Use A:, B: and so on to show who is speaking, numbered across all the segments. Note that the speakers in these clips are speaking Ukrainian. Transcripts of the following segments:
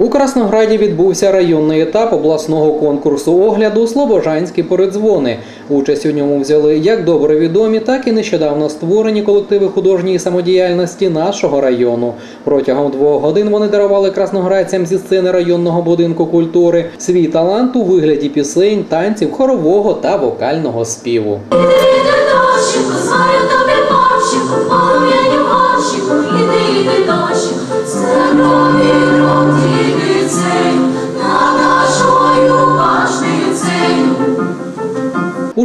A: У Краснограді відбувся районний етап обласного конкурсу огляду Слобожанські передзвони. Участь у ньому взяли як добре відомі, так і нещодавно створені колективи художньої самодіяльності нашого району. Протягом двох годин вони дарували красноградцям зі сцени районного будинку культури свій талант у вигляді пісень, танців, хорового та вокального співу.
B: іди,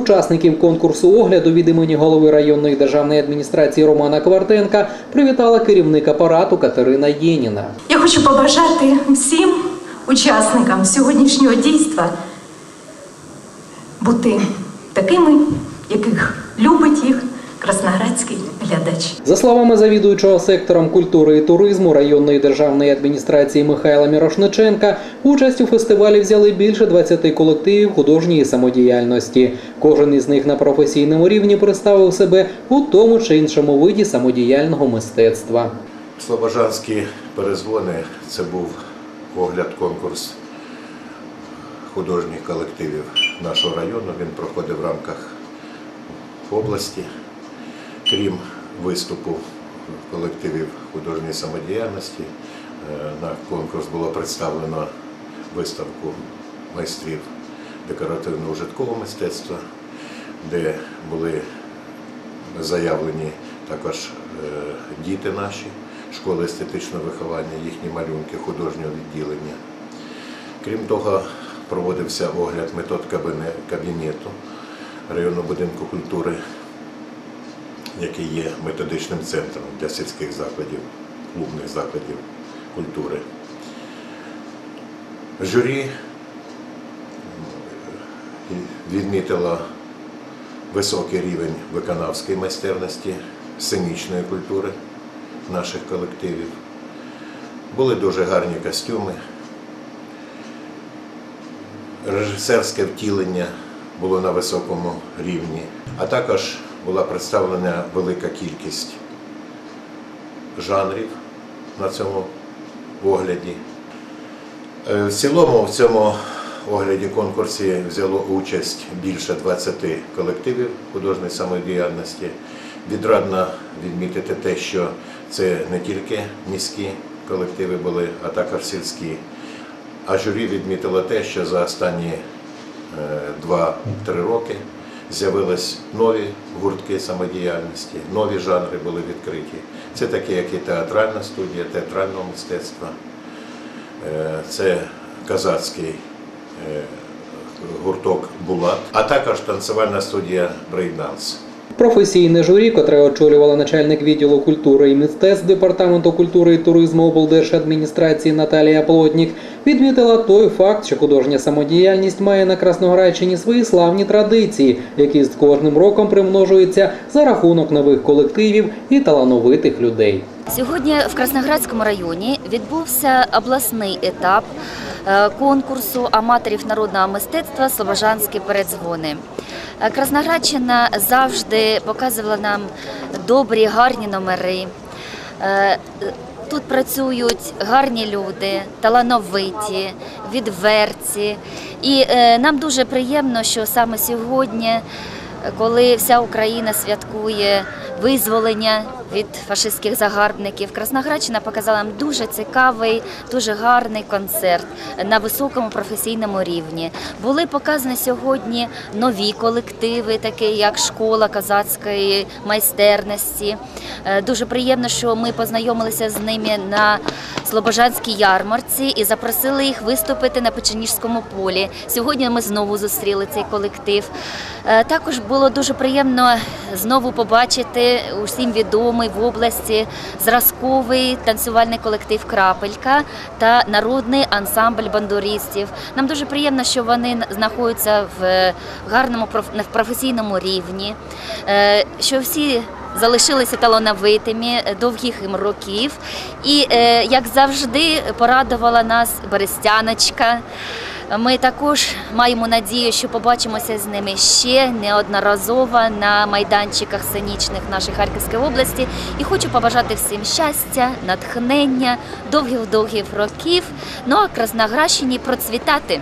A: Учасників конкурсу огляду від імені голови районної державної адміністрації Романа Квартенка привітала керівник апарату Катерина Єніна.
C: Я хочу побажати всім учасникам сьогоднішнього дійства бути такими, яких любить їх красноградський глядач.
A: За словами завідуючого сектором культури і туризму районної державної адміністрації Михайла Мірошниченка, участь у фестивалі взяли більше 20 колективів художньої самодіяльності. Кожен із них на професійному рівні представив себе у тому чи іншому виді самодіяльного мистецтва.
D: Слобожанські перезвони це був огляд конкурс художніх колективів нашого району. Він проходив в рамках області. Крім виступу колективів художньої самодіяльності, е, на конкурс було представлено виставку майстрів декоративно-ужиткового мистецтва, де були заявлені також е, діти наші, школи естетичного виховання, їхні малюнки художнього відділення. Крім того, проводився огляд метод кабінету районного будинку культури, який є методичним центром для сільських закладів, клубних закладів культури. Журі м, відмітило високий рівень виконавської майстерності, сценічної культури наших колективів. Були дуже гарні костюми. Режисерське втілення було на високому рівні, а також була представлена велика кількість жанрів на цьому огляді. Е, В цілому в цьому огляді конкурсі взяло участь більше 20 колективів художньої самодіяльності. Відрадно відмітити те, що це не тільки міські колективи були, а також сільські. А журі відмітило те, що за останні 2-3 роки з'явились нові гуртки самодіяльності, нові жанри були відкриті. Це такі, як і театральна студія, театрального мистецтва. Е, це казацький е, гурток Булат, а також танцювальна студія Брейданс.
A: Професійне журі, котре очолювала начальник відділу культури і мистецтв департаменту культури і туризму облдержадміністрації Наталія Плотнік, відмітила той факт, що художня самодіяльність має на Красноградщині свої славні традиції, які з кожним роком примножуються за рахунок нових колективів і талановитих людей.
E: Сьогодні в Красноградському районі відбувся обласний етап е, конкурсу аматорів народного мистецтва Слобожанські передзвони. Е, Красноградщина завжди показувала нам добрі, гарні номери. Е, Тут працюють гарні люди, талановиті, відверті. І нам дуже приємно, що саме сьогодні, коли вся Україна святкує визволення від фашистських загарбників, Красноградщина показала нам дуже цікавий, дуже гарний концерт на високому професійному рівні. Були показані сьогодні нові колективи, такі як школа казацької майстерності. Е, Дуже приємно, що ми познайомилися з ними на Слобожанській ярмарці і запросили їх виступити на Печеніжському полі. Сьогодні ми знову зустріли цей колектив. Е, Також було дуже приємно знову побачити усім відомий в області зразковий танцювальний колектив Крапелька та народний ансамбль бандуристів. Нам дуже приємно, що вони знаходяться в гарному проф- в професійному рівні, е, що всі залишилися талановитими е, довгих їм років. І, е, як завжди, порадувала нас Берестяночка. Ми також маємо надію, що побачимося з ними ще неодноразово на майданчиках сценічних нашої Харківської області. І хочу побажати всім щастя, натхнення, довгих-довгих років. Ну а Красноградщині процвітати.